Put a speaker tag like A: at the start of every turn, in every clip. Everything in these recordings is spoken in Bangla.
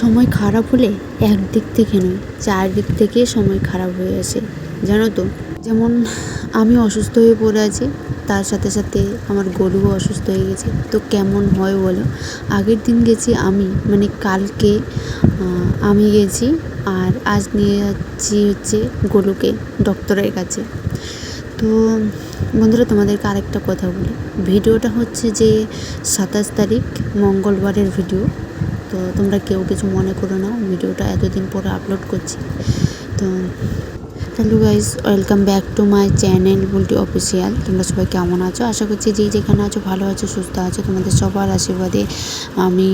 A: সময় খারাপ হলে একদিক থেকে নয়, চারদিক থেকে সময় খারাপ হয়ে আসে, জানো তো। যেমন আমি অসুস্থ হয়ে পড়ে আছি, তার সাথে সাথে আমার গরুও অসুস্থ হয়ে গেছে। তো কেমন হয় বলো? আগের দিন গেছি আমি মানে কালকে আমি গেছি আর আজ নিয়ে যাচ্ছি হচ্ছে গরুকে ডক্টরের কাছে। তো বন্ধুরা, তোমাদেরকে আরেকটা কথা বলি। ভিডিওটা হচ্ছে যে সাতাশ তারিখ, মঙ্গলবারের ভিডিও। তো তোমরা কেউ কিছু মনে করো না ভিডিওটা এতদিন পরে আপলোড করছি। তো hello guys welcome back to my channel Bulti official তোমরা সবাই কেমন আছো? আশা করছি যে যেখানে আছো, ভালো আছো, সুস্থ আছো, তোমাদের সবার আশীর্বাদে আমি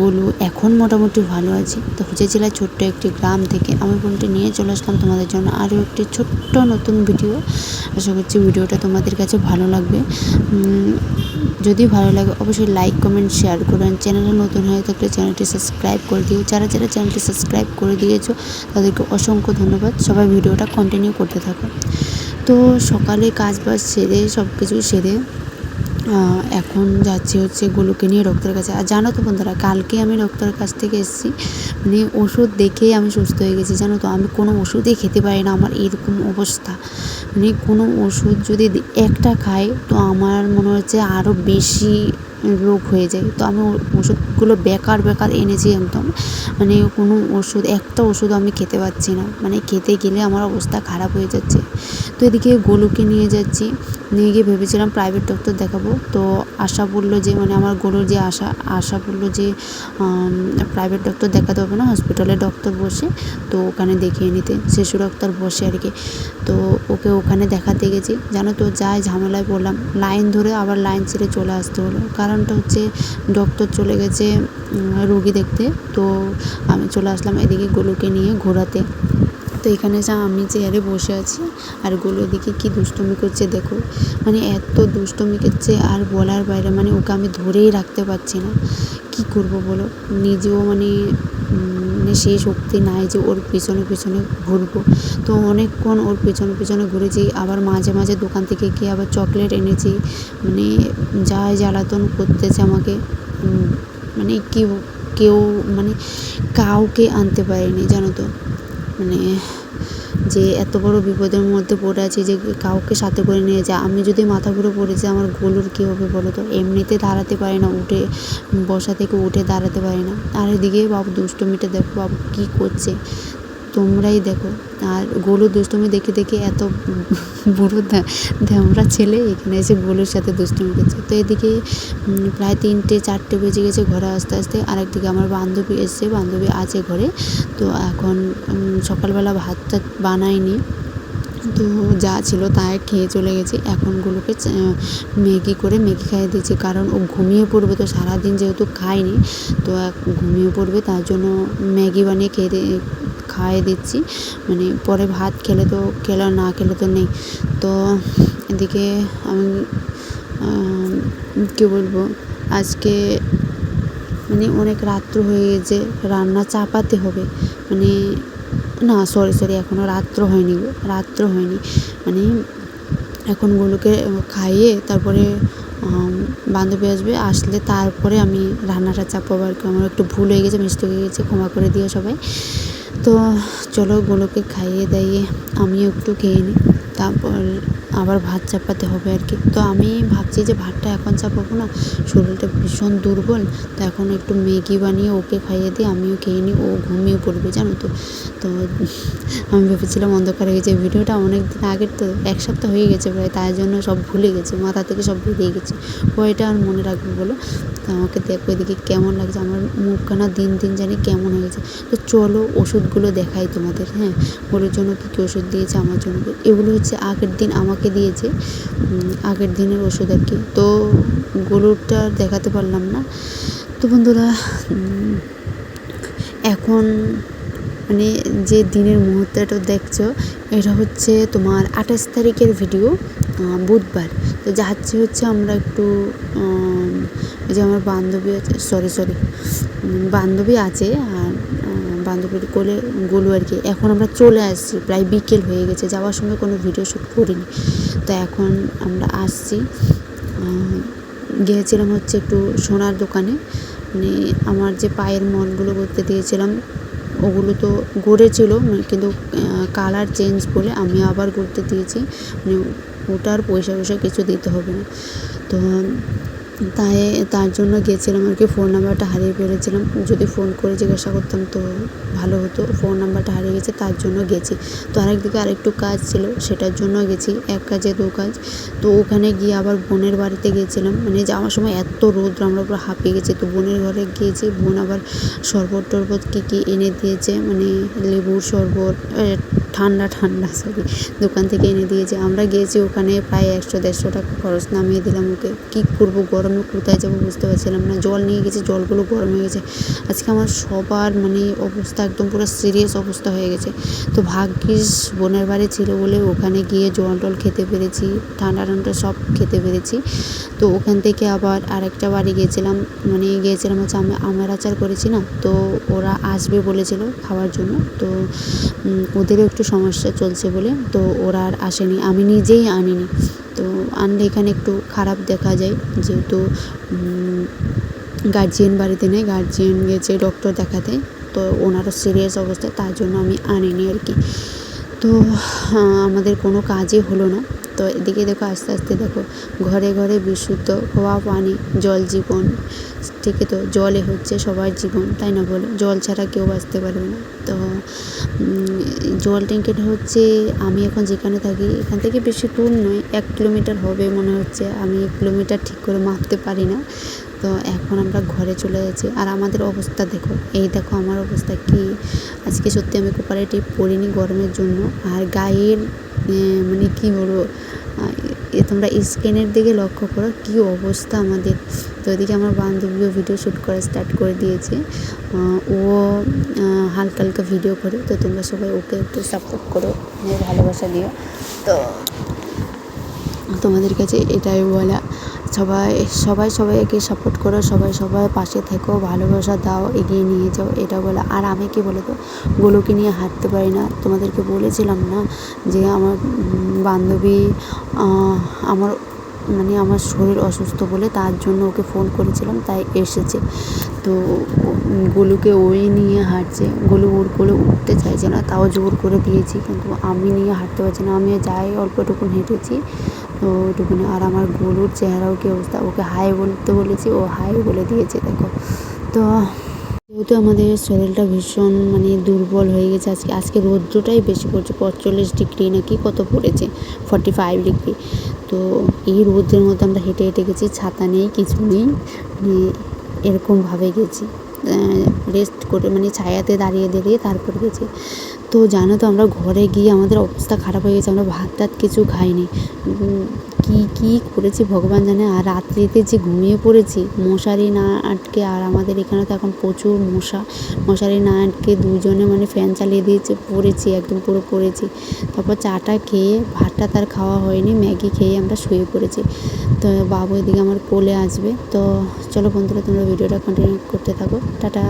A: গোলু এখন মোটামুটি ভালো আছি। তো হুজে জেলার ছোট্ট একটি গ্রাম থেকে, আমি বোনটি নিয়ে চলে আসলাম তোমাদের জন্য আরও একটি ছোট্ট নতুন ভিডিও। আশা করছি ভিডিওটা তোমাদের কাছে ভালো লাগবে। যদি ভালো লাগে, অবশ্যই লাইক কমেন্ট শেয়ার করবেন চ্যানেলে নতুন হয়ে থাকলে চ্যানেলটি সাবস্ক্রাইব করে দিও। যারা যারা চ্যানেলটি সাবস্ক্রাইব করে দিয়েছ, তাদেরকে অসংখ্য ধন্যবাদ। সবাই ভিডিওটা কন্টিনিউ করতে থাকো। তো সকালে কাজ বাজ সেরে সব কিছু সেরে এখন যাচ্ছি হচ্ছে গুলোকে নিয়ে ডক্টরের কাছে। আর জানো তো বন্ধুরা, কালকে আমি ডক্টরের কাছ থেকে এসেছি মানে ওষুধ দেখেই আমি সুস্থ হয়ে গেছি। জানো তো, আমি কোনো ওষুধই খেতে পারি না, আমার এরকম অবস্থা। মানে কোনো ওষুধ যদি একটা খাই, তো আমার মনে হচ্ছে আরও বেশি রোগ হয়ে যায়। তো আমি ওষুধগুলো বেকার বেকার এনেছি একদম। মানে কোনো ওষুধ, একটা ওষুধ আমি খেতে পারছি না। মানে খেতে গেলে আমার অবস্থা খারাপ হয়ে যাচ্ছে। তো এদিকে গোলুকে নিয়ে যাচ্ছি। নিয়ে গিয়ে ভেবেছিলাম প্রাইভেট ডক্টর দেখাবো। তো আশা বলল যে মানে আমার গরুর যে আশা আশা বলল যে প্রাইভেট ডক্টর দেখাতে হবে না হসপিটালে ডক্টর বসে, তো ওখানে দেখিয়ে নিতে। শিশু ডক্টর বসে আর কি। তো ওকে ওখানে দেখাতে গেছি। জানো তো যাই ঝামেলায় পড়লাম। লাইন ধরে আবার লাইন ছেড়ে চলে আসতে হলো। কারণটা হচ্ছে ডক্টর চলে গেছে রোগী দেখতে। তো আমি চলে আসলাম এদিকে গোলুকে নিয়ে ঘোরাতে। তো এখানে যা আমি চেয়ারে বসে আছি। আর গোলু এদিকে কী দুষ্টমি করছে দেখো। মানে এত দুষ্টমি করছে আর বলার বাইরে মানে ওকে আমি ধরেই রাখতে পারছি না। কি করব বলো? নিজেও মানে মানে সেই শক্তি নাই যে ওর পিছনে পিছনে ঘুরবো। তো অনেকক্ষণ ওর পিছনে পিছনে ঘুরেছি, আবার মাঝে মাঝে দোকান থেকে গিয়ে আবার চকলেট এনেছি। মানে যা জ্বালাতন করতেছে আমাকে মানে কেউ কেউ মানে কাউকে আনতে পারিনি, জানো তো? মানে যে এত বড় বিপদের মধ্যে পড়ে আছি যে কাউকে সাথে করে নিয়ে যা আমি যদি মাথা ঘুরে পড়ে যাই, আমার গোলুর কী হবে বলো তো? এমনিতে দাঁড়াতে পারি না, উঠে, বসা থেকে উঠে দাঁড়াতে পারি না। আর এদিকে বাবু দুষ্টুমিটা দেখো, বাবু কী করছে? তোমরাই দেখো। আর গোলু দুষ্টুমি দেখে দেখে এত বুড়ো ধ্যামরা ছেলে, এখানে এসে গোলুর সাথে দুষ্টুমি করছে। তো এদিকে প্রায় তিনটে, চারটে বেজে গেছে ঘরে আস্তে আসতে। আরেকদিকে আমার বান্ধবী এসছে, বান্ধবী আছে ঘরে। তো এখন সকালবেলা ভাতটা বানায়নি। তো যা ছিল তাই খেয়ে চলে গেছে। এখন গুলোকে ম্যাগি করে ম্যাগি খাইয়ে দিয়েছি। কারণ ও ঘুমিয়ে পড়বে তো সারাদিন যেহেতু খায়নি, তো ঘুমিয়ে পড়বে, তার জন্য ম্যাগি বানিয়ে খেয়ে খাইয়ে দিচ্ছি। মানে পরে ভাত খেলে তো, খেলে না খেলে তো নেই। তো এদিকে আমি কী বলব, আজকে মানে অনেক রাত্র হয়ে গেছে, রান্না চাপাতে হবে। মানে না সরি সরি এখনও রাত্র হয়নি রাত্র হয়নি। মানে এখন খাইয়ে তারপরে বান্ধবী আসবে, আসলে তারপরে আমি রান্নাটা চাপাবো আর কি। আমার একটু ভুল হয়ে গেছে মিষ্টি হয়ে গেছে, ক্ষমা করে দিও সবাই। তো চলো গোলোকে খাইয়ে দাইয়ে আমিও একটু খেয়ে নিই তারপর আবার ভাত চাপাতে হবে আর কি। তো আমি ভাবছি যে ভাতটা এখন চাপাবো না, শরীরটা ভীষণ দুর্বল, তো এখন একটু ম্যাগি বানিয়ে ওকে খাইয়ে দিই আমিও খেয়ে নিই, ও ঘুমিয়ে পড়বে জানো তো। তো আমি ভেবেছিলাম অন্ধকার হয়ে গেছে ভিডিওটা অনেক দিন আগের, তো এক সপ্তাহ হয়ে গেছে প্রায়, তাই জন্য সব ভুলে গেছে, মাথা থেকে সব বেরিয়ে গেছে। ওইটা আর মনে রাখব বলো, তো আমাকে দেখো এদিকে কেমন লাগছে, আমার মুখখানা দিন দিন জানি কেমন হয়ে গেছে। তো চলো ওষুধগুলো দেখাই তোমাদের হ্যাঁ ওর জন্য কী কী ওষুধ দিয়েছে, আমার জন্য। এগুলো হচ্ছে আগের দিন আমাকে দিয়েছে। আগের দিনের ওষুধ আর কি। তো গরুরটা দেখাতে পারলাম না। তো বন্ধুরা এখন মানে যে দিনের মুহূর্তটা দেখছ, এটা হচ্ছে তোমার আঠাশ তারিখের ভিডিও বুধবার। তো যাচ্ছি হচ্ছে আমরা একটু যে আমার বান্ধবী আছে সরি সরি বান্ধবী আছে বান্ধবীর কোলে গোলু আর কি। এখন আমরা চলে আসছি, প্রায় বিকেল হয়ে গেছে, যাওয়ার সময় কোনো ভিডিও শ্যুট করিনি। তো এখন আমরা আসছি গিয়েছিলাম হচ্ছে একটু সোনার দোকানে। মানে আমার যে পায়ের মলগুলো করতে দিয়েছিলাম, ওগুলো তো গড়েছিল, কিন্তু কালার চেঞ্জ বলে আমি আবার করতে দিয়েছি। মানে ওটার পয়সা পয়সা কিছু দিতে হবে না। তো তাই তার জন্য গিয়েছিলাম আর কি ফোন নাম্বারটা হারিয়ে ফেলেছিলাম। যদি ফোন করে জিজ্ঞাসা করতাম তো ভালো হতো ফোন নাম্বারটা হারিয়ে গেছে, তার জন্য গেছি। তো আরেকদিকে আরেকটু কাজ ছিল, সেটার জন্য গেছি, এক কাজে দু কাজ। তো ওখানে গিয়ে আবার বোনের বাড়িতে গিয়েছিলাম মানে যাওয়ার সময় এত রোদ্র, আমরা পুরো হাঁপিয়ে গেছি। তো বোনের ঘরে গিয়েছি, বোন আবার শরবত টরবত কী কী এনে দিয়েছে মানে লেবুর শরবত ঠান্ডা ঠান্ডা সরি দোকান থেকে এনে দিয়েছে আমরা গিয়েছি ওখানে প্রায় একশো, দেড়শো টাকা খরচ নামিয়ে দিলাম ওকে। কী করব, গরমে কোথায় যাব বুঝতে পারছিলাম না। জল নিয়ে গেছি, জলগুলো গরম হয়ে গেছে। আজকে আমার সবার মানে অবস্থা একদম পুরো সিরিয়াস অবস্থা হয়ে গেছে। তো ভাগ্যিস বোনের বাড়ি ছিল বলে ওখানে গিয়ে জল টল খেতে পেরেছি, ঠান্ডা ঠান্ডা সব খেতে পেরেছি। তো ওখান থেকে আবার আরেকটা বাড়ি গিয়েছিলাম মানে গিয়েছিলাম হচ্ছে আমি আমের আচার করেছি না? তো ওরা আসবে বলেছিল খাওয়ার জন্য। তো ওদেরও একটু সমস্যা চলছে বলে তো ওরা আর আসেনি। আমি নিজেই আনিনি। তো আনলে এখানে একটু খারাপ দেখা যায়। যেহেতু গার্জিয়ান বাড়িতে নেই গার্জিয়ান গেছে ডক্টর দেখাতে। তো ওনারও সিরিয়াস অবস্থা, তার জন্য আমি আনিনি আর কি। তো আমাদের কোনো কাজই হলো না। তো এদিকে দেখো, আস্তে আস্তে দেখো, ঘরে ঘরে বিশুদ্ধ খাওয়া পানি জল জীবন। ঠিকই তো জলে হচ্ছে সবার জীবন, তাই না বলো? জল ছাড়া কেউ বাঁচতে পারবে না। তো জল ট্যাঙ্কিটা হচ্ছে, আমি এখন যেখানে থাকি, এখান থেকে বেশি দূর নয়, এক কিলোমিটার হবে মনে হচ্ছে। আমি এক কিলোমিটার ঠিক করে মাপতে পারি না। তো এখন আমরা ঘরে চলে যাচ্ছি। আর আমাদের অবস্থা দেখো, এই দেখো আমার অবস্থা কি। আজকে সত্যি আমি কোপারেটিভ পড়িনি গরমের জন্য। আর গায়ের মানে কি বলব এ, তোমরা স্ক্রিনের দিকে লক্ষ্য করো কি অবস্থা আমাদের। তো এদিকে আমার বান্ধবীও ভিডিও শ্যুট করা স্টার্ট করে দিয়েছে। ও হালকা হালকা ভিডিও করে। তো তোমরা সবাই ওকে একটু সাপোর্ট করো, ভালোবাসা দিও। তো তোমাদের কাছে এটাই বলা। সবাই সবাই সবাইকে সাপোর্ট করো, সবাই সবাই পাশে থেকো, ভালোবাসা দাও, এগিয়ে নিয়ে যাও, এটা বলে। আর আমি কি বলে তো গোলুকে নিয়ে হাঁটতে পারি না। তোমাদেরকে বলেছিলাম না যে আমার বান্ধবী আমার মানে আমার শরীর অসুস্থ বলে তার জন্য ওকে ফোন করেছিলাম, তাই এসেছে। তো গোলুকে ওই নিয়ে হাঁটছে। গোলু ওর করে উঠতে চাইছে না, তাও জোর করে দিয়েছি, কিন্তু আমি নিয়ে হাঁটতে পারছি না। আমি যাই অল্পটুকুন হেঁটেছি তো ওইটুকুনি আর আমার গরুর চেহারাও কি অবস্থা? ওকে হাই বলতে বলেছি, ও হাই বলে দিয়েছে, দেখো। তো যেহেতু আমাদের শরীরটা ভীষণ মানে দুর্বল হয়ে গেছে, আজকে আজকে রৌদ্রটাই বেশি পড়ছে, পঁয়তাল্লিশ ডিগ্রি নাকি কত পড়েছে? Forty five degree. তো এই রৌদ্রের মধ্যে আমরা হেঁটে হেঁটে গেছি, ছাতা নেই, কিছু নেই মানে এরকমভাবে গেছি। রেস্ট করে মানে ছায়াতে দাঁড়িয়ে দাঁড়িয়ে তারপর গেছি। তো জানো তো আমরা ঘরে গিয়ে আমাদের অবস্থা খারাপ হয়ে গেছে, আমরা ভাত টাত কিছু খাইনি। কি কি করেছি ভগবান জানে? আর রাত্রিতে যে ঘুমিয়ে পড়েছি, মশারি না আটকে, আর আমাদের এখানে তো এখন প্রচুর মশা। মশারি না আটকে দুজনে মানে ফ্যান চালিয়ে দিয়েছে, পড়েছি, একদম পুরো পড়েছি। তারপর চাটা খেয়ে, ভাতটা তার খাওয়া হয়নি, ম্যাগি খেয়ে আমরা শুয়ে পড়েছি। তো বাবু এদিকে আমার কোলে আসবে। তো চলো বন্ধুরা, তোমরা ভিডিওটা কন্টিনিউ করতে থাকো। টাটা।